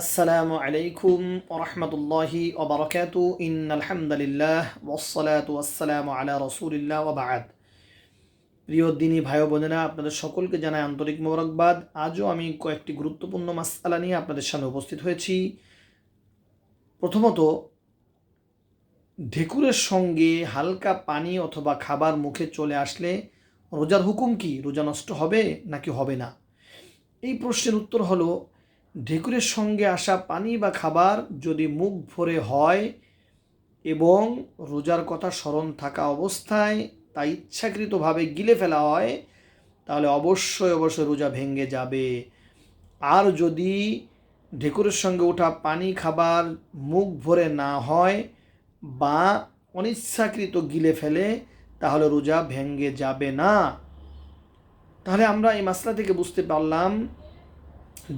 আসসালামু আলাইকুম ওরহমতুল্লাহি ওবরকাত ইন আলহামদুলিল্লাহ ওসলাত ওয়াসালাম আলা রসুলিল্লাহ ওবাদ প্রিয় দিনী ভাই বোনেরা, আপনাদের সকলকে জানাই আন্তরিক মোবারকবাদ। আজও আমি কয়েকটি গুরুত্বপূর্ণ মাসালা নিয়ে আপনাদের সামনে উপস্থিত হয়েছি। প্রথমত, ঢেকুরের সঙ্গে হালকা পানি অথবা খাবার মুখে চলে আসলে রোজার হুকুম কি? রোজা নষ্ট হবে নাকি হবে না? এই প্রশ্নের উত্তর হলো ঢেকুরের সঙ্গে আসা পানি বা খাবার যদি মুখ ভরে হয় এবং রোজার কথা স্মরণ থাকা অবস্থায় তা ইচ্ছাকৃতভাবে গিলে ফেলা হয়, তাহলে অবশ্যই অবশ্যই রোজা ভেঙে যাবে। আর যদি ঢেকুরের সঙ্গে ওঠা পানি, খাবার মুখ ভরে না হয় বা অনিচ্ছাকৃত গিলে ফেলে, তাহলে রোজা ভেঙে যাবে না। তাহলে আমরা এই মাসলা থেকে বুঝতে পারলাম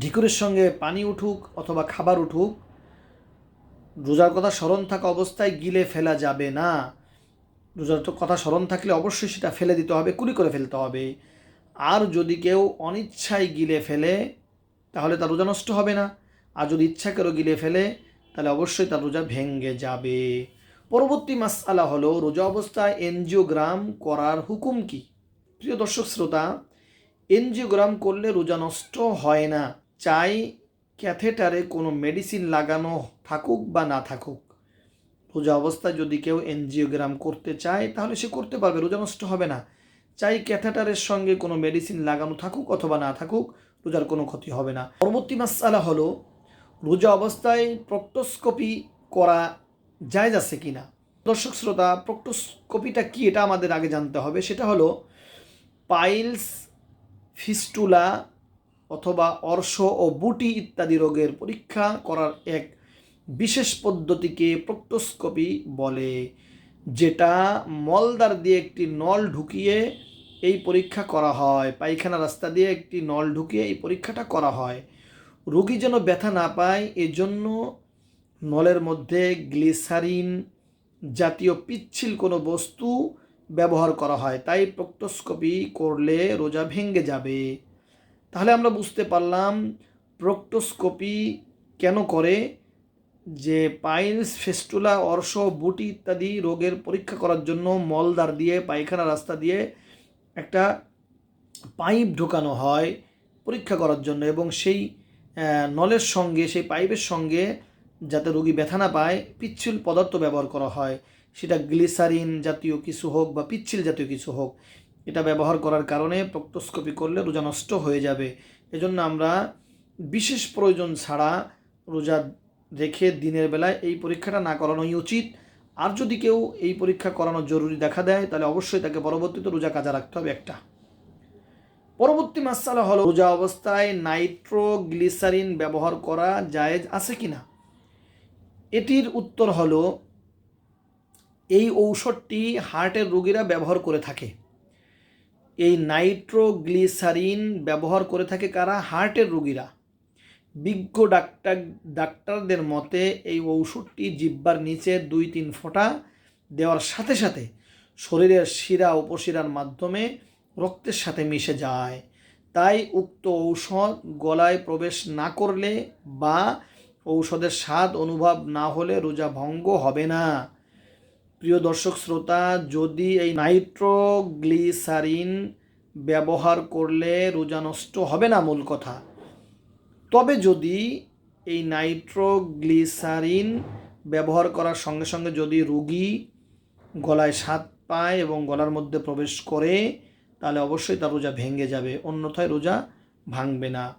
ঢিকুরের সঙ্গে পানি উঠুক অথবা খাবার উঠুক, রোজার কথা স্মরণ থাকা অবস্থায় গিলে ফেলা যাবে না। রোজার তো কথা স্মরণ থাকলে অবশ্যই সেটা ফেলে দিতে হবে, কুলি করে ফেলতে হবে। আর যদি কেউ অনিচ্ছায় গিলে ফেলে, তাহলে তার রোজা নষ্ট হবে না। আর যদি ইচ্ছা করে গিলে ফেলে, তাহলে অবশ্যই তার রোজা ভেঙ্গে যাবে। পরবর্তী মাসালা হলো রোজা অবস্থায় এনজিওগ্রাম করার হুকুম কি? প্রিয় দর্শক, শ্রোতা, এনজিওগ্রাম করলে রোজা নষ্ট হয় না। চাই ক্যাথেটারে কোনো মেডিসিন লাগানো থাকুক বা না থাকুক। রোজা অবস্থায় যদি কেউ এনজিওগ্রাম করতে চায়, তাহলে সে করতে পারবে, রোজা নষ্ট হবে না। চাই ক্যাথেটারের সঙ্গে কোনো মেডিসিন লাগানো থাকুক অথবা না থাকুক, রোজার কোনো ক্ষতি হবে না। পরবর্তী মাসালা হলো, রোজা অবস্থায় প্রক্টোস্কোপি করা জায়জ আছে কি না দর্শক শ্রোতা, প্রক্টোস্কোপিটা কি এটা আমাদের আগে জানতে হবে। সেটা হলো, পাইলস ফিস্টুলা অথবা অর্শ ও বুটি ইত্যাদি রোগের পরীক্ষা করার এক বিশেষ পদ্ধতিকে প্রক্টোস্কোপি বলে, যেটা মলদার দিয়ে একটি নল ঢুকিয়ে এই পরীক্ষা করা হয়, পায়খানা রাস্তা দিয়ে একটি নল ঢুকিয়ে এই পরীক্ষাটা করা হয়। রুগী যেন ব্যথা না পায়, এজন্য নলের মধ্যে গ্লিসারিন জাতীয় পিচ্ছিল কোনো বস্তু ব্যবহার করা হয়। তাই প্রক্টোস্কোপি করলে রোজা ভেঙে যাবে। তাহলে আমরা বুঝতে পারলাম প্রক্টোস্কোপি কেন করে যে পাইলস ফেস্টুলা, অর্শ, বুটি ইত্যাদি রোগের পরীক্ষা করার জন্য মলদার দিয়ে, পায়খানা রাস্তা দিয়ে একটা পাইপ ঢোকানো হয় পরীক্ষা করার জন্য এবং সেই নলের সঙ্গে, সেই পাইপের সঙ্গে যাতে রোগী ব্যথা না পায়, পিচ্ছিল পদার্থ ব্যবহার করা হয়। সেটা গ্লিসারিন জাতীয় কিছু হোক বা পিচ্ছিল জাতীয় কিছু হোক। এটা ব্যবহার করার কারণে প্রক্টোস্কোপি করলে রোজা নষ্ট হয়ে যাবে। এজন্য আমরা বিশেষ প্রয়োজন ছাড়া রোজা রেখে দিনের বেলায় এই পরীক্ষাটা না করানোই উচিত। আর যদি কেউ এই পরীক্ষা করানো জরুরি দেখা দেয়, তাহলে অবশ্যই তাকে পরবর্তীতে রোজা কাজা রাখতে হবে একটা। পরবর্তী মাসালা হলো রোজা অবস্থায় নাইট্রোগ্লিসারিন ব্যবহার করা জায়েজ আছে কি না এটির উত্তর হলো, এই ঔষধটি হার্টের রোগীরা ব্যবহার করে থাকে। এই নাইট্রোগ্লিসারিন ব্যবহার করে থাকে কারা? হার্টের রোগীরা। বিজ্ঞ ডাক্তার, ডাক্তারদের মতে এই ঔষধটি জিব্বার নিচে দুই তিন ফোঁটা দেওয়ার সাথে সাথে শরীরের শিরা উপশিরার মাধ্যমে রক্তের সাথে মিশে যায়। তাই উক্ত ঔষধ গলায় প্রবেশ না করলে বা ঔষধের স্বাদ অনুভব না হলে রোজা ভঙ্গ হবে না। প্রিয় দর্শক শ্রোতা, যদি এই নাইট্রোগ্লিসারিন ব্যবহার করলে রোজা নষ্ট হবে না মূল কথা। তবে যদি এই নাইট্রোগ্লিসারিন ব্যবহার করার সঙ্গে সঙ্গে যদি রুগী গলায় স্বাদ পায় এবং গলার মধ্যে প্রবেশ করে, তাহলে অবশ্যই তার রোজা ভেঙে যাবে। অন্যথায় রোজা ভাঙবে না।